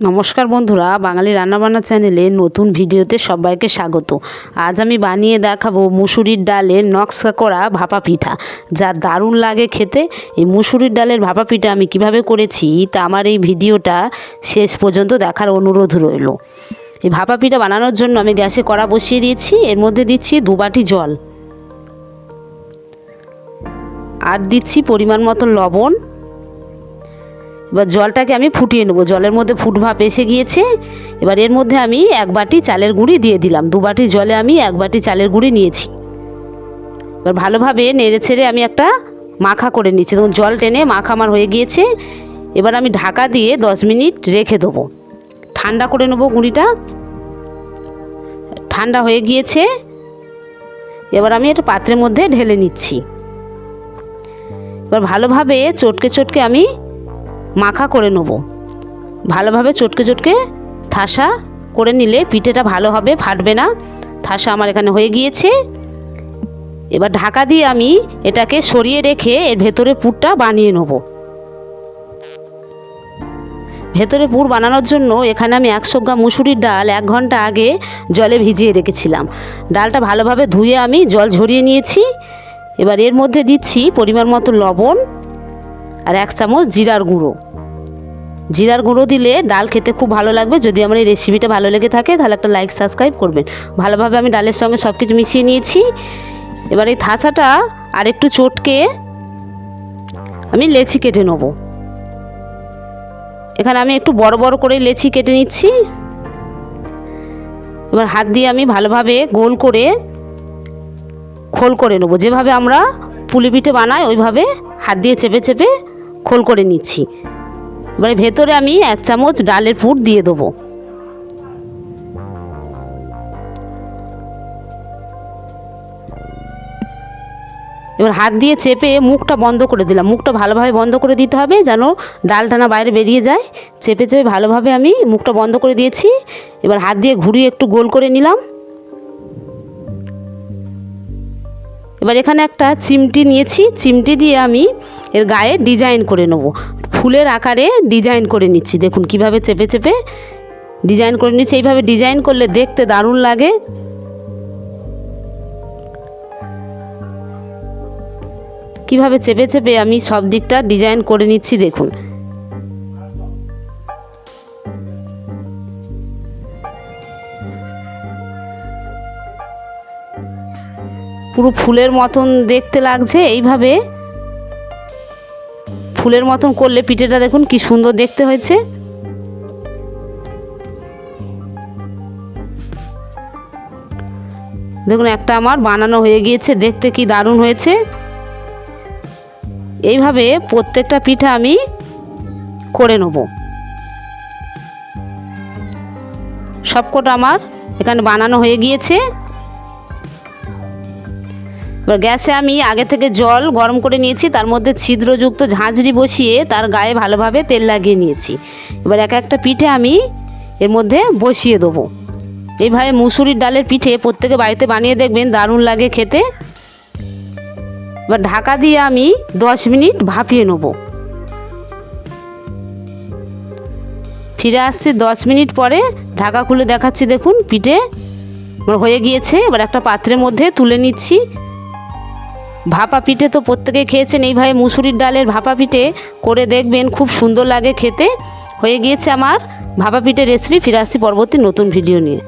নমস্কার বন্ধুরা, বাঙালি রান্নাবান্না চ্যানেলে নতুন ভিডিওতে সবাইকে স্বাগত। আজ আমি বানিয়ে দেখাবো মুসুরির ডালের নকশা করা ভাপা পিঠা। যা দারুণ লাগে খেতে, এই মুসুরির ডালের ভাপা পিঠা আমি কীভাবে করেছি তা আমার এই ভিডিওটা শেষ পর্যন্ত দেখার অনুরোধ রইল। এই ভাপা পিঠা বানানোর জন্য আমি গ্যাসে কড়া বসিয়ে দিয়েছি, এর মধ্যে দিচ্ছি দু বাটি জল। আর দিচ্ছি পরিমাণ মতো লবণ এবার জলটাকে আমি ফুটিয়ে নেব। জলের মধ্যে ফুট ভাপ এসে গিয়েছে। এবার এর মধ্যে আমি এক বাটি চালের গুঁড়ি দিয়ে দিলাম। দু বাটি জলে আমি এক বাটি চালের গুঁড়ি নিয়েছি। এবার ভালোভাবে নেড়ে ছেড়ে আমি একটা মাখা করে নিচ্ছি। তখন জল টেনে মাখা আমার হয়ে গিয়েছে। এবার আমি ঢাকা দিয়ে দশ মিনিট রেখে দেবো। ঠান্ডা করে নেব গুঁড়িটা। ঠান্ডা হয়ে গিয়েছে। এবার আমি একটা পাত্রের মধ্যে ঢেলে নিচ্ছি। এবার ভালোভাবে চটকে চটকে আমি মাখা করে নেব। ভালোভাবে চটকে চটকে থাসা করে নিলে পিঠেটা ভালো হবে, ফাটবে না। থাসা আমার এখানে হয়ে গিয়েছে। এবার ঢাকা দিয়ে আমি এটাকে সরিয়ে রেখে এর ভেতরে পুরটা বানিয়ে নেব। ভেতরে পুর বানানোর জন্য এখানে আমি একশো গ্রাম মুসুরির ডাল এক ঘণ্টা আগে জলে ভিজিয়ে রেখেছিলাম। ডালটা ভালোভাবে ধুয়ে আমি জল ঝরিয়ে নিয়েছি। এবার এর মধ্যে দিচ্ছি পরিমাণ মতো লবণ। আর এক চামচ জিরার গুঁড়ো। জিরার গুঁড়ো দিলে ডাল খেতে খুব ভালো লাগবে। যদি আমার এই রেসিপিটা ভালো লেগে থাকে, তাহলে একটা লাইক সাবস্ক্রাইব করবেন। ভালোভাবে আমি ডালের সঙ্গে সব কিছু মিশিয়ে নিয়েছি। এবার এই থাসাটা আর একটু চটকে আমি লেচি কেটে নেব। এখানে আমি একটু বড় বড় করে লেচি কেটে নিচ্ছি। এবার হাত দিয়ে আমি ভালোভাবে গোল করে খোল করে নেব। যেভাবে আমরা পুলি পিঠে বানাই, ওইভাবে হাত দিয়ে চেপে চেপে খোল করে নিচ্ছি। এবারে ভেতরে আমি এক চামচ ডালের পুর দিয়ে দেবো। এবার হাত দিয়ে চেপে মুখটা বন্ধ করে দিলাম। মুখটা ভালোভাবে বন্ধ করে দিতে হবে যেন ডালটা না বাইরে বেরিয়ে যায়। চেপে চেপে ভালোভাবে আমি মুখটা বন্ধ করে দিয়েছি। এবার হাত দিয়ে ঘুরিয়ে একটু গোল করে নিলাম। এবার এখানে একটা চিমটি নিয়েছি। চিমটি দিয়ে আমি এর গায়ে ডিজাইন করে নেব। ফুলের আকারে ডিজাইন করে নিচ্ছি। দেখুন কীভাবে চেপে চেপে ডিজাইন করে নিচ্ছি। এইভাবে ডিজাইন করলে দেখতে দারুণ লাগে। কীভাবে চেপে চেপে আমি সব দিকটা ডিজাইন করে নিচ্ছি দেখুন। পুরো ফুলের মতন দেখতে লাগছে। এইভাবে ফুলের মতন করলে পিঠেটা দেখুন কি সুন্দর দেখতে হয়েছে। দেখুন, একটা আমার বানানো হয়ে গিয়েছে, দেখতে কি দারুণ হয়েছে। এইভাবে প্রত্যেকটা পিঠা আমি করে নেব। সবকটা আমার এখানে বানানো হয়ে গিয়েছে। এবার গ্যাসে আমি আগে থেকে জল গরম করে নিয়েছি, তার মধ্যে ছিদ্রযুক্ত ঝাঁঝরি বসিয়ে তার গায়ে ভালোভাবে তেল লাগিয়ে নিয়েছি। এবার এক একটা পিঠে আমি এর মধ্যে বসিয়ে দেবো। এইভাবে মুসুরির ডালের পিঠে প্রত্যেকে বাড়িতে বানিয়ে দেখবেন, দারুণ লাগে খেতে। এবার ঢাকা দিয়ে আমি দশ মিনিট ভাপিয়ে নেব। ফিরে আসছি দশ মিনিট পরে, ঢাকা খুলে দেখাচ্ছি দেখুন পিঠে। হয়ে গিয়েছে, এবার একটা পাত্রের মধ্যে তুলে নিচ্ছি। ভাপা পিঠে তো প্রত্যেকে খেয়েছেন। এইভাবে মুসুরির ডালের ভাপা পিঠে করে দেখবেন, খুব সুন্দর লাগে খেতে। হয়ে গিয়েছে আমার ভাপা পিঠের রেসিপি ফিরে আসছি পরবর্তী নতুন ভিডিও নিয়ে।